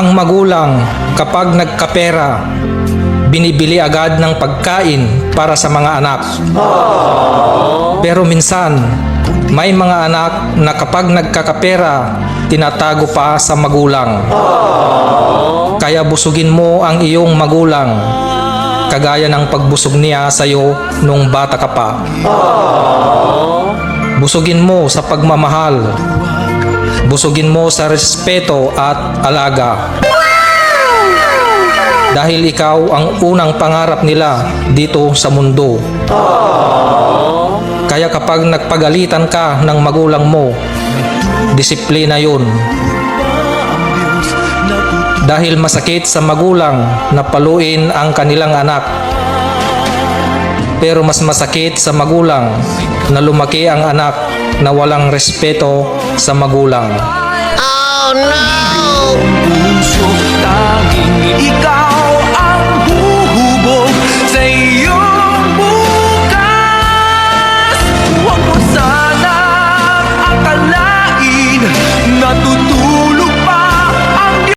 Ang magulang kapag nagkapera, binibili agad ng pagkain para sa mga anak. Pero minsan, may mga anak na kapag nagkakapera, tinatago pa sa magulang. Kaya busugin mo ang iyong magulang, kagaya ng pagbusog niya sa iyo nung bata ka pa. Busugin mo sa pagmamahal, busugin mo sa respeto at alaga. Dahil ikaw ang unang pangarap nila dito sa mundo. Kaya kapag nagpagalitan ka ng magulang mo, disiplina yun. Dahil masakit sa magulang na paluin ang kanilang anak. Pero mas masakit sa magulang na lumaki ang anak na walang respeto sa magulang. Oh no! Puso, tanging ikaw ang hubog sa iyo.